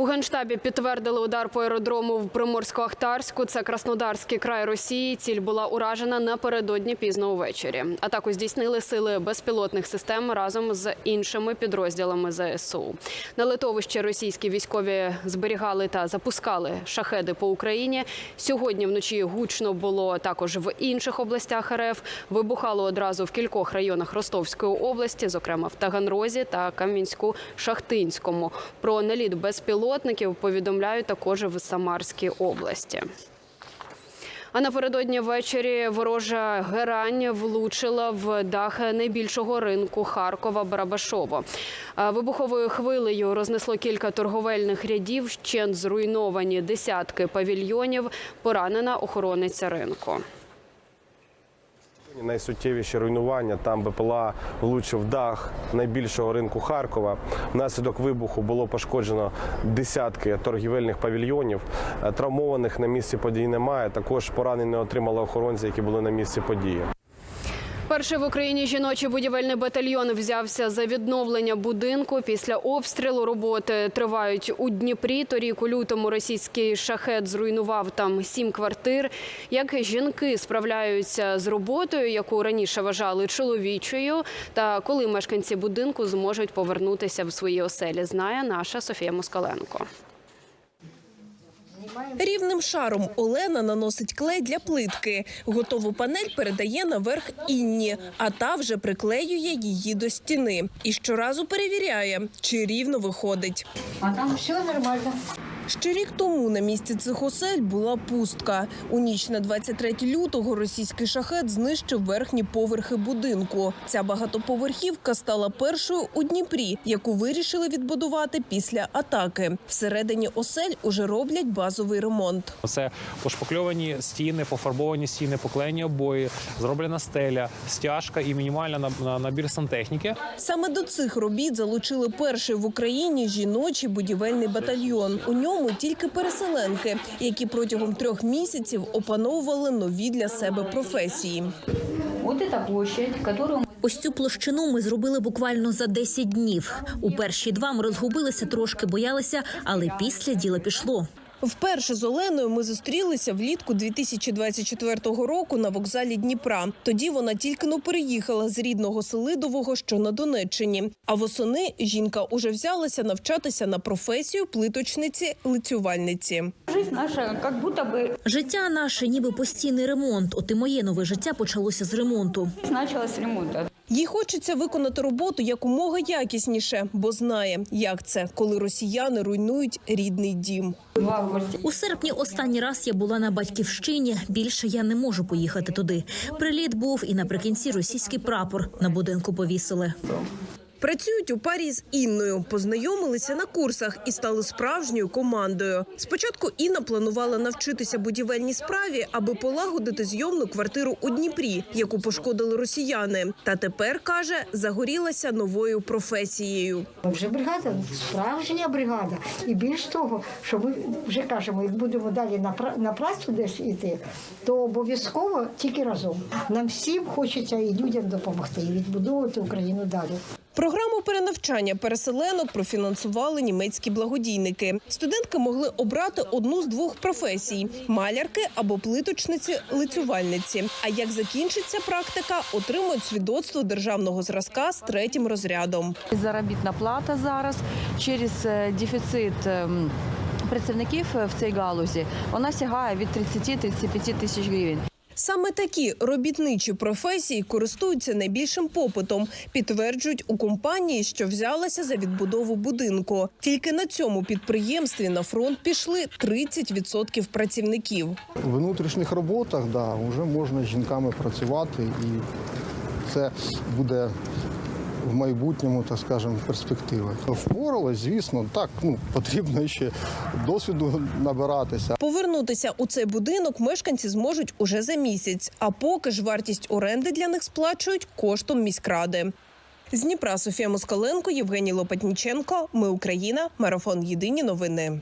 У генштабі підтвердили удар по аеродрому в Приморсько-Ахтарську. Це Краснодарський край Росії. Ціль була уражена напередодні пізно увечері. Атаку здійснили сили безпілотних систем разом з іншими підрозділами ЗСУ. На литовищі російські військові зберігали та запускали шахеди по Україні. Сьогодні вночі гучно було також в інших областях РФ. Вибухало одразу в кількох районах Ростовської області, зокрема в Таганрозі та Кам'янську-Шахтинському. Про наліт безпілотників повідомляють також в Самарській області. А напередодні ввечері ворожа герань влучила в дах найбільшого ринку Харкова Барабашово. Вибуховою хвилею рознесло кілька торговельних рядів, вщент зруйновані десятки павільйонів. Поранена охорониця ринку. Найсуттєвіші руйнування там БПЛА влучив дах найбільшого ринку Харкова. Внаслідок вибуху було пошкоджено десятки торгівельних павільйонів. Е, Травмованих на місці події немає. Також поранені отримали охоронці, які були на місці події. Перший в Україні жіночий будівельний батальйон взявся за відновлення будинку після обстрілу. Роботи тривають у Дніпрі. Торік у лютому російський шахет зруйнував там сім квартир. Як жінки справляються з роботою, яку раніше вважали чоловічою, та коли мешканці будинку зможуть повернутися в свої оселі, знає наша Софія Москаленко. Рівним шаром Олена наносить клей для плитки. Готову панель передає наверх Інні, а та вже приклеює її до стіни. І щоразу перевіряє, чи рівно виходить. А там все нормально. Ще рік тому на місці цих осель була пустка. У ніч на 23 лютого російський шахет знищив верхні поверхи будинку. Ця багатоповерхівка стала першою у Дніпрі, яку вирішили відбудувати після атаки. Всередині осель уже роблять базовий ремонт. Це пошпакльовані стіни, пофарбовані стіни, поклеєні обої, зроблена стеля, стяжка і мінімальна на- на- набір сантехніки. Саме до цих робіт залучили перший в Україні жіночий будівельний батальйон. У ньому тільки переселенки, які протягом трьох місяців опановували нові для себе професії. Которую Ось цю площину ми зробили буквально за 10 днів. У перші два ми розгубилися, трошки боялися, але після діла пішло. Вперше з Оленою ми зустрілися влітку 2024 року на вокзалі Дніпра. Тоді вона тільки но переїхала з рідного Селидового, що на Донеччині. А восени жінка уже взялася навчатися на професію плиточниці-лицювальниці. жизнь наша как будто бы Життя наше, ніби постійний ремонт. От і моє нове життя почалося з ремонту. началась с ремонта. Їй хочеться виконати роботу якомога якісніше, бо знає, як це, коли росіяни руйнують рідний дім. У серпні останній раз я була на батьківщині. Більше я не можу поїхати туди. Приліт був і наприкінці російський прапор на будинку повісили. Працюють у парі з Інною, познайомилися на курсах і стали справжньою командою. Спочатку Інна планувала навчитися будівельній справі, аби полагодити зйомну квартиру у Дніпрі, яку пошкодили росіяни. Та тепер каже, загорілася новою професією. Вже бригада, справжня бригада. І більш того, що ми вже кажемо, як будемо далі на, пра- на працю десь йти, то обов'язково тільки разом. Нам всім хочеться і людям допомогти, і відбудовувати Україну далі. Програму перенавчання переселенок профінансували німецькі благодійники. Студентки могли обрати одну з двох професій: малярки або плиточниці-лицювальниці. А як закінчиться практика, отримують свідоцтво державного зразка з третім розрядом. Заробітна плата зараз через е, дефіцит ем, працівників в цій галузі вона сягає від 30-35 тисяч гривень. Саме такі робітничі професії користуються найбільшим попитом, підтверджують у компанії, що взялася за відбудову будинку. Тільки на цьому підприємстві на фронт пішли 30% працівників. В внутрішніх роботах да, вже можна з жінками працювати, і це буде в майбутньому, так скажемо, перспектива. Впоралась, звісно, так ну потрібно ще досвіду набиратися. Повернутися у цей будинок мешканці зможуть уже за місяць. А поки ж вартість оренди для них сплачують коштом міськради. З Дніпра Софія Москаленко, Євгеній Лопатніченко. Ми Україна. Марафон Єдині новини.